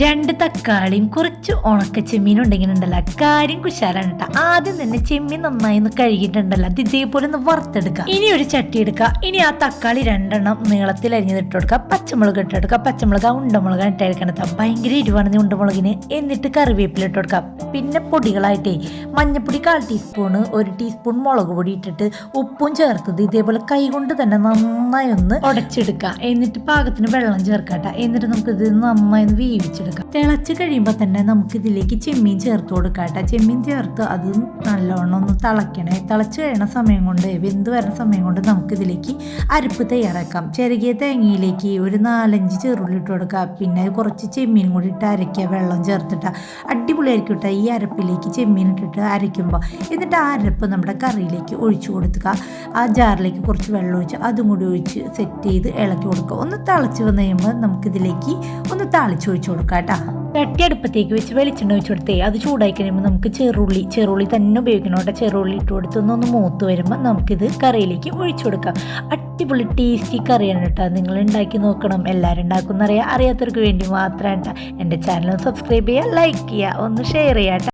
രണ്ട് തക്കാളിയും കുറച്ച് ഉണക്ക ചെമ്മീനും ഉണ്ടെങ്കിൽ ഉണ്ടല്ലോ കാര്യം കുശാലാണ് കേട്ടോ ആദ്യം തന്നെ ചെമ്മീൻ നന്നായി ഒന്ന് കഴുകിയിട്ടുണ്ടല്ലോ. അത് ഇതേപോലെ ഒന്ന് വറുത്തെടുക്കുക ഇനി ഒരു ചട്ടി എടുക്കുക ഇനി ആ തക്കാളി രണ്ടെണ്ണം നീളത്തിൽ അരിഞ്ഞത് ഇട്ട് കൊടുക്കുക പച്ചമുളക് ഇട്ട് കൊടുക്കുക പച്ചമുളക് ഉണ്ടമുളക് ഇട്ടെടുക്കണത് ഭയങ്കര എരിവാണ് ഈ ഉണ്ടമുളകിന്. എന്നിട്ട് കറിവേപ്പില ഇട്ട് കൊടുക്കുക പിന്നെ പൊടികളായിട്ടേ മഞ്ഞപ്പൊടി കാൽ ടീസ്പൂണ് ഒരു ടീസ്പൂൺ മുളക് പൊടി ഇട്ടിട്ട് ഉപ്പും ചേർത്തത് ഇതേപോലെ കൈകൊണ്ട് തന്നെ നന്നായി ഒന്ന് ഉടച്ചെടുക്കുക എന്നിട്ട് പാകത്തിന് വെള്ളം ചേർക്കട്ടെ എന്നിട്ട് നമുക്ക് ഇത് നന്നായി ഒന്ന് വേവിച്ചെടുക്കാം. തിളച്ച് കഴിയുമ്പോൾ തന്നെ നമുക്ക് ഇതിലേക്ക് ചെമ്മീൻ ചേർത്ത് കൊടുക്കട്ടെ ചെമ്മീൻ ചേർത്ത് അത് നല്ലോണം ഒന്ന് തിളയ്ക്കണേ തിളച്ച് കഴിയണ സമയം കൊണ്ട് വെന്ത് വരുന്ന സമയം കൊണ്ട് നമുക്ക് ഇതിലേക്ക് അരപ്പ് തയ്യാറാക്കാം. ചെറുകിയ തേങ്ങയിലേക്ക് ഒരു നാലഞ്ച് ചെറുള്ളി ഇട്ട് കൊടുക്കുക പിന്നെ കുറച്ച് ചെമ്മീൻ കൂടി ഇട്ട് അരയ്ക്കുക വെള്ളം ചേർത്തിട്ട്. അടിപൊളിയായിരിക്കും കേട്ടോ ഈ അരപ്പിലേക്ക് ചെമ്മീൻ ഇട്ടിട്ട് അരയ്ക്കുമ്പോൾ എന്നിട്ട് ആ അരപ്പ് നമ്മുടെ കറിയിലേക്ക് ഒഴിച്ചു കൊടുക്കുക. ആ ജാറിലേക്ക് കുറച്ച് വെള്ളം ഒഴിച്ച് അതും കൂടി ഒഴിച്ച് സെറ്റ് ചെയ്ത് ഇളക്കി കൊടുക്കുക. ഒന്ന് തിളച്ച് വന്ന് കഴിയുമ്പോൾ നമുക്കിതിലേക്ക് ഒന്ന് താളിച്ച് ഒഴിച്ച് കൊടുക്കാം കേട്ടോ. ചട്ടി അടുപ്പത്തേക്ക് വെച്ച് വെളിച്ചെണ്ണ ഒഴിച്ച് കൊടുത്തേ. അത് ചൂടായി കഴിയുമ്പോൾ നമുക്ക് ചെറുള്ളി ചെറുള്ളി തന്നെ ഉപയോഗിക്കണം കേട്ടോ. ചെറുള്ളി ഇട്ട് കൊടുത്ത് ഒന്ന് മൂത്ത് വരുമ്പോൾ നമുക്കിത് കറിയിലേക്ക് ഒഴിച്ചു കൊടുക്കാം. അടിപൊളി ടേസ്റ്റി കറിയാണ് കേട്ടോ. നിങ്ങൾ ഉണ്ടാക്കി നോക്കണം. എല്ലാവരും ഉണ്ടാക്കുന്ന അറിയാം അറിയാത്തവർക്ക് വേണ്ടി മാത്രമാണ് കേട്ടോ. എന്റെ ചാനൽ സബ്സ്ക്രൈബ് ചെയ്യുക ലൈക്ക് ചെയ്യുക ഒന്ന് ഷെയർ ചെയ്യുക ട്ടോ.